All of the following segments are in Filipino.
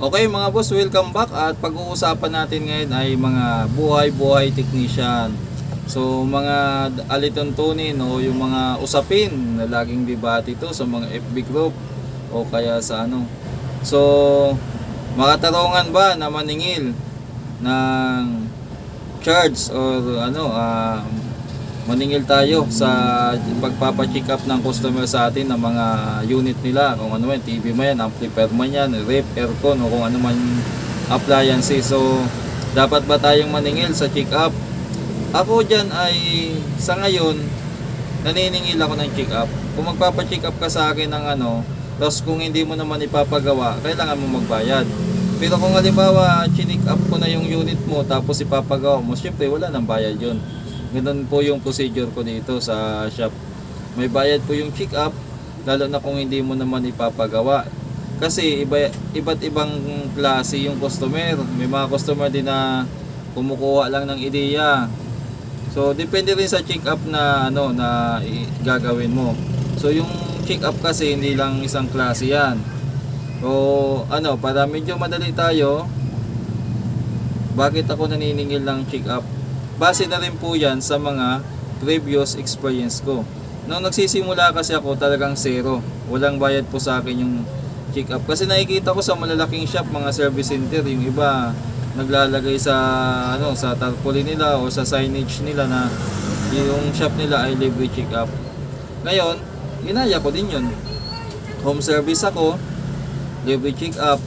Okay mga boss, welcome back at pag-uusapan natin ngayon ay mga buhay-buhay technician. So mga alituntunin o yung mga usapin na laging debate ito sa mga FB group o kaya sa ano. So makatarungan ba na maningil ng charge or ano ah, maningil tayo sa pagpapacheck up ng customer sa atin ng mga unit nila. Kung ano man, TV man yan, amplifier man yan, rep, aircon o kung ano man appliances so dapat ba tayong maningil sa check up? Ako dyan ay sa ngayon naniningil ako ng check up. Kung magpapacheck up ka sa akin ng ano tapos kung hindi mo naman ipapagawa kailangan mo magbayad. Pero kung halimbawa chinik up ko na yung unit mo tapos ipapagawa mo syempre wala nang bayad yun Ganun po yung procedure ko dito sa shop. May bayad po yung check up, lalo na kung hindi mo naman ipapagawa. Kasi iba, iba't ibang klase yung customer. May mga customer din na kumukuha lang ng ideya. So depende rin sa check up na ano na gagawin mo. So yung check up kasi hindi lang isang klase 'yan. So ano, para medyo madali tayo, bakit ako naniningil ng check up? Base na rin po yan sa mga previous experience ko. Nung nagsisimula kasi ako talagang zero. Walang bayad po sa akin yung check up. Kasi nakikita ko sa malalaking shop, mga service center, yung iba naglalagay sa ano sa tarpaulin nila o sa signage nila na yung shop nila ay libre check up. Ngayon, ginaya ko din yun. Home service ako, libre check up,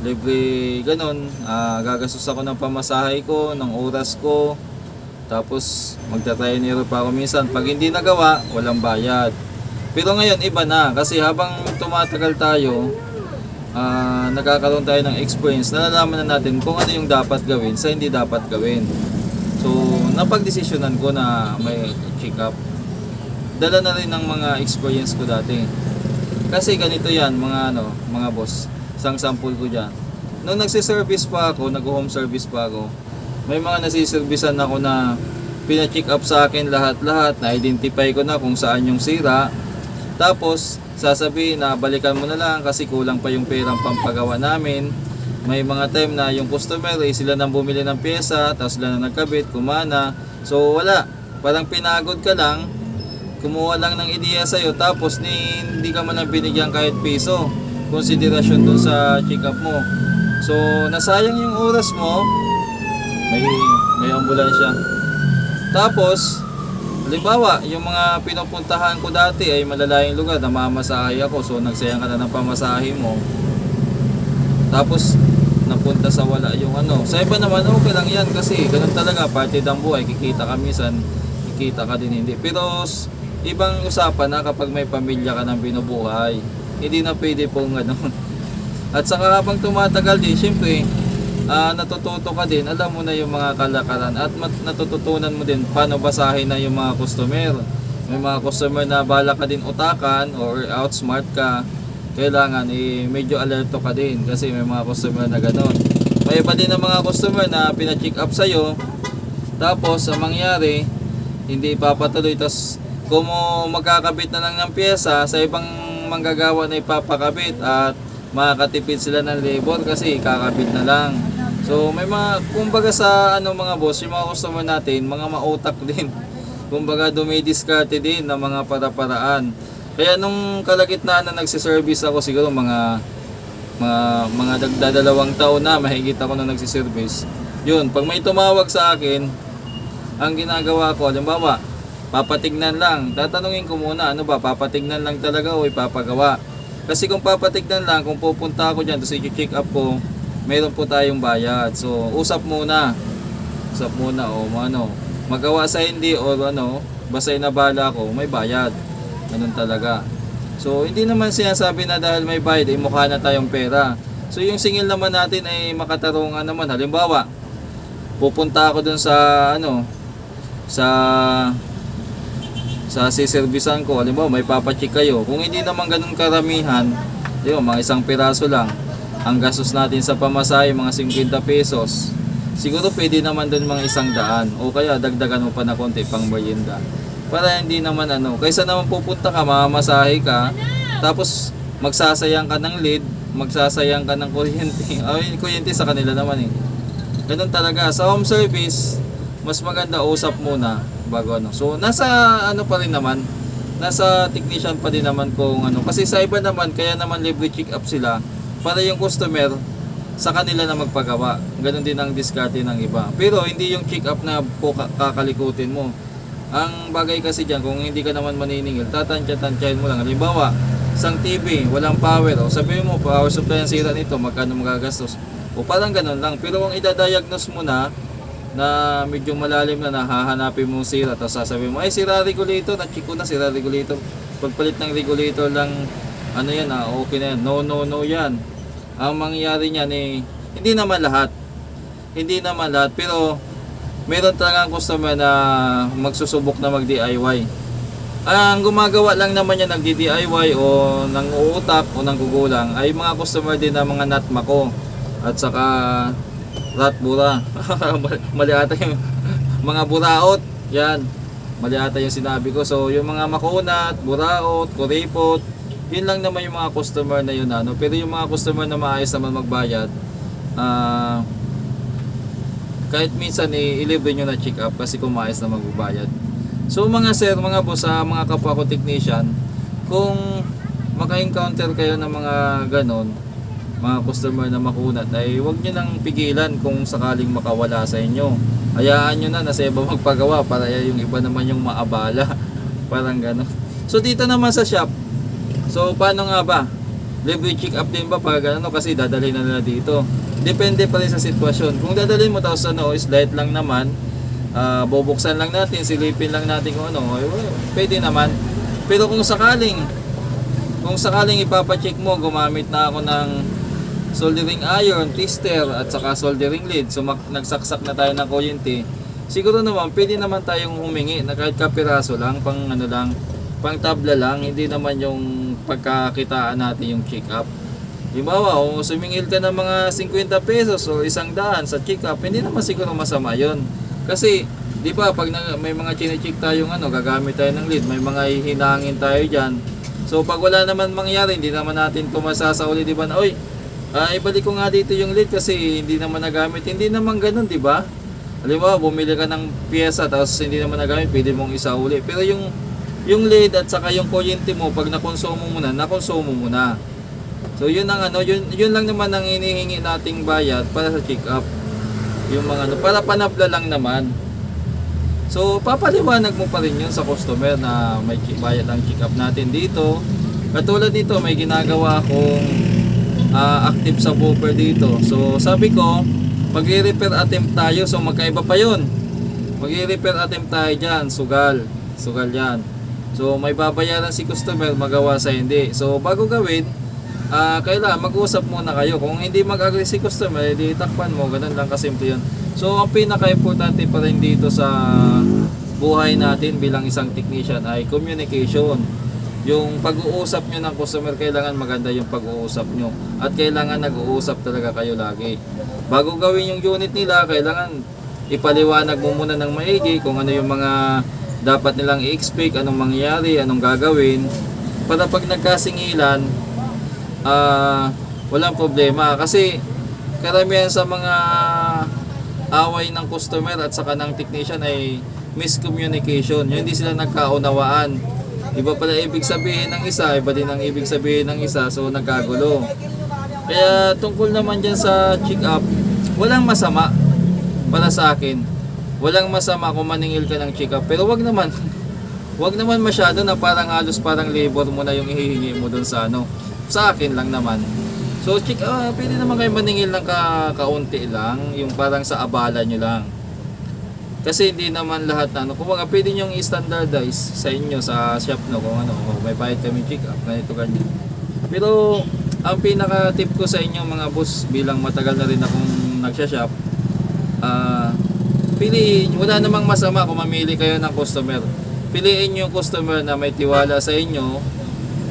libre ganon ah gagastos ako ng pamasahe ko ng oras ko. Tapos magta-trainer pa ako minsan. Pag hindi nagawa walang bayad. Pero ngayon iba na. Kasi habang tumatagal tayo ah nagkakaroon tayo ng experience nalalaman na natin kung ano yung dapat gawin sa hindi dapat gawin. So napagdesisyonan ko na may check up. Dala na rin ng mga experience ko dati. Kasi ganito yan mga ano mga boss isang sample ko dyan. Nung nagsiservice pa ako, nag-home service pa ako, may mga nasiservisan ako na pina-check up sa akin lahat-lahat, na-identify ko na kung saan yung sira. Tapos, sasabihin na balikan mo na lang kasi kulang pa yung perang pampagawa namin. May mga time na yung customer eh, sila nang bumili ng pyesa, tapos sila na nagkabit, kumana. So wala, parang pinagod ka lang, kumuha lang ng ideya sa'yo, tapos ni, hindi ka man lang binigyan kahit piso konsiderasyon dun sa check up mo. So, nasayang yung oras mo, may, may ambulansya. Tapos, halimbawa, yung mga pinupuntahan ko dati ay malalayong lugar, namamasahe ako, so nagsayang ka na ng pamasahe mo. Tapos, napunta sa wala yung ano. Sa iba naman, okay lang yan kasi ganun talaga, parte ng buhay, kikita ka minsan, kikita ka din hindi. Pero, ibang usapan na kapag may pamilya ka ng binubuhay hindi na pwede pong ano. At saka habang tumatagal din, syempre, ah, natututo ka din, alam mo na yung mga kalakaran at mat- natututunan mo din paano basahin na yung mga customer. May mga customer na bala ka din utakan or outsmart ka, kailangan eh, medyo alerto ka din kasi may mga customer na gano'n. May iba din ng mga customer na pina-check up sa'yo, tapos ang mangyari, hindi papatuloy. Tapos kung magkakabit na lang ng pyesa sa ibang manggagawa na ipapakabit at makakatipid sila ng labor kasi kakabit na lang. So may mga, kumbaga sa ano mga boss, yung mga customer natin, mga mautak din. Kumbaga dumidiskarte din ng mga para-paraan. Kaya nung kalagitnaan na nagsiservice ako siguro mga mga mga dagdadalawang taon na mahigit ako na nagsiservice. Yun, pag may tumawag sa akin, ang ginagawa ko, halimbawa, papatignan lang. Tatanungin ko muna, ano ba, papatignan lang talaga o ipapagawa? Kasi kung papatignan lang, kung pupunta ako dyan, tapos i-check up ko, meron po tayong bayad. So, usap muna. Usap muna o ano, magawa sa hindi o ano, basta inabala ko, may bayad. Ganun talaga. So, hindi naman sinasabi na dahil may bayad, ay mukha na tayong pera. So, yung singil naman natin ay makatarungan naman. Halimbawa, pupunta ako dun sa ano, sa sa siservisan ko, halimbawa may papacheck kayo. Kung hindi naman ganun karamihan, di ba, mga isang piraso lang. Ang gastos natin sa pamasahe, mga 50 pesos. Siguro pwede naman doon mga isang daan. O kaya dagdagan mo pa na konti pang merienda. Para hindi naman ano, kaysa naman pupunta ka, mamamasahe ka, tapos magsasayang ka ng lead, magsasayang ka ng kuryente. Ay, kuryente sa kanila naman eh. Ganun talaga. Sa home service, mas maganda usap muna bago ano. So, nasa ano pa rin naman, nasa technician pa din naman kung ano. Kasi sa iba naman, kaya naman libre check up sila para yung customer sa kanila na magpagawa. Ganun din ang diskarte ng iba. Pero hindi yung check up na po ka- kakalikutin mo. Ang bagay kasi dyan, kung hindi ka naman maniningil, tatansya-tansyahin mo lang. Halimbawa, isang TV, walang power. O sabihin mo, power supply ang sira nito, magkano magagastos. O parang ganun lang. Pero kung idadiagnose mo na, na medyo malalim na nahahanapin mo sira, tapos sasabihin mo, ay sira regulator, na-check ko na sira regulator. Pagpalit ng regulator lang, ano yan, ah, okay na yan. No, no, no yan. Ang mangyayari niyan eh, hindi naman lahat. Hindi naman lahat, pero meron talagang customer na magsusubok na mag-DIY. Ang gumagawa lang naman yan ng DIY o ng uutak o ng gugulang ay mga customer din ng mga natmako at saka ratbura. Mali ata yung mga buraot. Yan. Mali ata yung sinabi ko. So yung mga makunat, buraot, kuripot, yun lang naman yung mga customer na yun ano. Pero yung mga customer na maayos naman magbayad, ah kahit minsan eh, ilibre nyo na check up kasi kung maayos na magbabayad. So mga sir, mga boss, sa mga kapwa ko technician, kung maka-encounter kayo ng mga ganon, mga customer na makunat, ay huwag nyo nang pigilan kung sakaling makawala sa inyo. Hayaan nyo na na sa iba magpagawa para yung iba naman yung maabala. Parang ganon. So dito naman sa shop, so paano nga ba? Libre check up din ba pag ano kasi dadalhin na nila dito. Depende pa rin sa sitwasyon. Kung dadalhin mo tapos ano, is light lang naman, ah, bubuksan lang natin, silipin lang natin kung ano, well, pwede naman. Pero kung sakaling, kung sakaling ipapacheck mo, gumamit na ako ng soldering iron, tester, at saka soldering lead, so nagsaksak na tayo ng kuryente, siguro naman, pwede naman tayong humingi na kahit kapiraso lang, pang ano lang, pang tabla lang, hindi naman yung pagkakitaan natin yung check up. Halimbawa, kung sumingil ka ng mga 50 pesos o isang daan sa check up, hindi naman siguro masama yon Kasi, di ba, pag na, may mga chinecheck tayong ano, gagamit tayo ng lead, may mga hinangin tayo dyan. So, pag wala naman mangyari, hindi naman natin kumasasauli, di ba, na, oy, ah, ibalik ko nga dito yung lead kasi hindi naman nagamit. Hindi naman ganun, di ba? Halimbawa, bumili ka ng pyesa tapos hindi naman nagamit, pwede mong isauli. Pero yung yung lead at saka yung kuryente mo, pag nakonsumo mo na, nakonsumo mo na. So yun ang ano, yun, yun lang naman ang hinihingi nating bayad para sa check up. Yung mga ano, para panabla lang naman. So papaliwanag mo pa rin yun sa customer na may bayad ang check up natin dito. Katulad nito, may ginagawa akong ah, active subwoofer dito. So sabi ko, mag-repair attempt tayo. So magkaiba pa yun. Mag-repair attempt tayo dyan. Sugal. Sugal yan. So may babayaran si customer, magawa sa hindi. So bago gawin, ah kailangan mag-usap muna kayo. Kung hindi mag-agree si customer, edi takpan mo. Ganun lang kasimple yun. So ang pinaka-importante pa rin dito sa buhay natin bilang isang technician ay communication. Yung pag-uusap nyo ng customer, kailangan maganda yung pag-uusap nyo. At kailangan nag-uusap talaga kayo lagi. Bago gawin yung unit nila, kailangan ipaliwanag mo muna ng maigi kung ano yung mga dapat nilang i-expect, anong mangyayari, anong gagawin. Para pag nagkasingilan, ah walang problema. Kasi karamihan sa mga away ng customer at saka ng technician ay miscommunication. Yung hindi sila nagkaunawaan. Iba pala ibig sabihin ng isa, iba din ang ibig sabihin ng isa, so nagkagulo. Kaya tungkol naman dyan sa check up, walang masama para sa akin. Walang masama kung maningil ka ng check up, pero wag naman, wag naman masyado na parang halos parang labor mo na yung ihihingi mo dun sa ano. Sa akin lang naman. So check ah, pwede naman kayo maningil ng ka kaunti lang, yung parang sa abala nyo lang. Kasi hindi naman lahat ano, kung mga pwede nyo i-standardize sa inyo sa shop no kung ano, kung may bayad kami check up, ganito ganyan. Pero ang pinaka tip ko sa inyo mga boss bilang matagal na rin akong nagsha-shop, ah piliin, wala namang masama kung mamili kayo ng customer. Piliin yung customer na may tiwala sa inyo,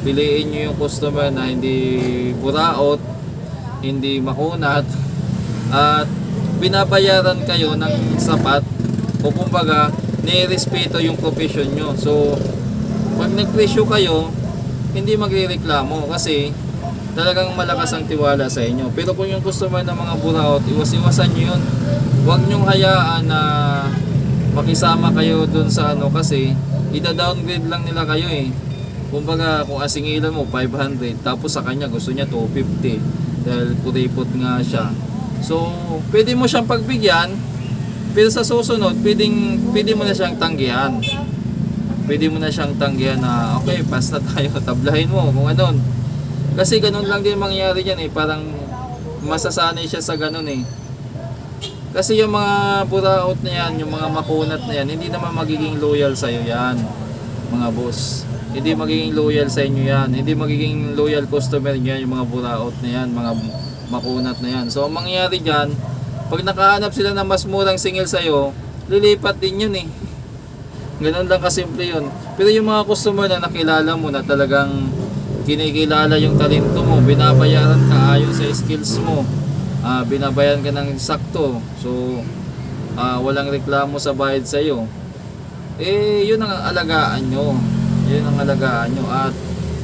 piliin nyo yung customer na hindi buraot, hindi makunat, at binabayaran kayo ng sapat o kumbaga nirespeto yung profession nyo. So, pag nagpresyo kayo, hindi magrereklamo kasi talagang malakas ang tiwala sa inyo. Pero kung yung customer ng mga buraot, iwas-iwasan nyo yun. Huwag nyong hayaan na makisama kayo dun sa ano kasi ida-downgrade lang nila kayo eh. Kumbaga kung asingilan mo 500 tapos sa kanya gusto niya 250 dahil kuripot nga siya. So, pwede mo siyang pagbigyan pero sa susunod, pwedeng, pwede mo na siyang tanggihan. Pwede mo na siyang tanggihan na okay, pass na tayo, tablahin mo kung ano. Kasi ganun lang din mangyayari dyan eh, parang masasanay siya sa ganun eh. Kasi yung mga buraot na yan, yung mga makunat na yan, hindi naman magiging loyal sa'yo yan, mga boss. Hindi magiging loyal sa inyo yan. Hindi magiging loyal customer niya yung mga buraot na yan, mga makunat na yan. So, ang mangyayari dyan, pag nakahanap sila ng mas murang singil sa'yo, lilipat din yun eh. Ganun lang kasimple yun. Pero yung mga customer na nakilala mo na talagang kinikilala yung talento mo, binabayaran ka ayon sa skills mo, ah binabayaran ka ng sakto, so ah, walang reklamo sa bayad sa'yo, eh yun ang alagaan nyo. Yun ang alagaan nyo. At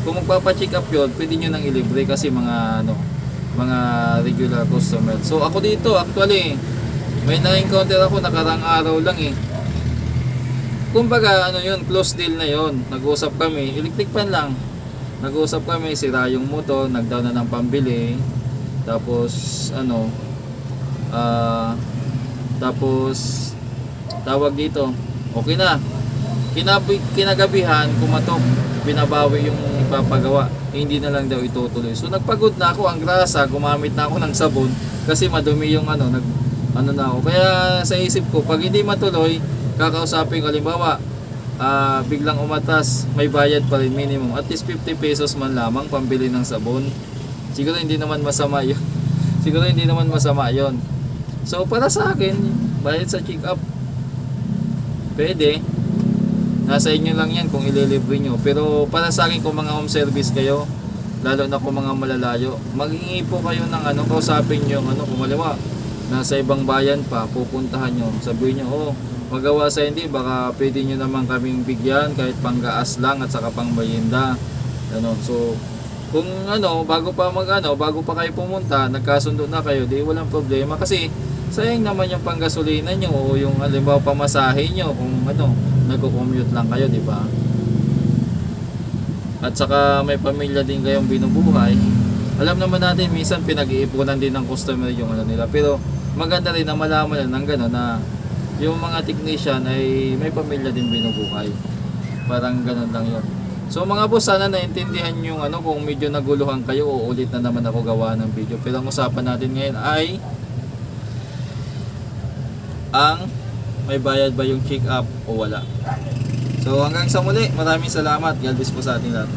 kung magpapacheck up yun, pwede nyo nang ilibre kasi mga ano, mga regular customer. So ako dito actually, may na-encounter ako nakarang araw lang eh. Kumbaga ano yun, close deal na yun. Nag-usap kami, electric pan lang. Nag-usap kami, sira yung motor, nagdaw na ng pambili. Tapos ano, ah tapos tawag dito, okay na. Kinabi, kinagabihan, kumatok, binabawi yung ipapagawa. Hindi na lang daw itutuloy. So nagpagod na ako, ang grasa, gumamit na ako ng sabon kasi madumi yung ano, nag, ano na ako. Kaya sa isip ko, pag hindi matuloy, kakausapin ko, halimbawa, ah, biglang umatas, may bayad pa rin minimum. At least 50 pesos man lamang pambili ng sabon. Siguro hindi naman masama yun. Siguro hindi naman masama yon. So para sa akin, bayad sa check up, pwede. Nasa inyo lang yan kung ililibre nyo. Pero para sa akin kung mga home service kayo, lalo na kung mga malalayo, maghingi po kayo ng ano, kausapin nyo, ano, kung halimbawa, nasa ibang bayan pa, pupuntahan nyo, sabihin nyo, oh, magawa sa hindi, baka pwede nyo naman kaming bigyan kahit panggaas lang at saka pang bayenda. Ano, so, kung ano, bago pa mag ano, bago pa kayo pumunta, nagkasundo na kayo, di walang problema kasi sayang naman yung panggasolina nyo o yung halimbawa pamasahe nyo kung ano, nagko-commute lang kayo, di ba? At saka may pamilya din kayong binubuhay. Alam naman natin minsan pinag-iipunan din ng customer yung ano nila. Pero maganda rin na malaman lang ng gano'n na yung mga technician ay may pamilya din binubuhay. Parang gano'n lang yun. So mga boss, sana naintindihan yung ano kung medyo naguluhan kayo o ulit na naman ako gawa ng video. Pero ang usapan natin ngayon ay ang may bayad ba yung check up o wala. So hanggang sa muli, maraming salamat. God bless po sa ating lahat.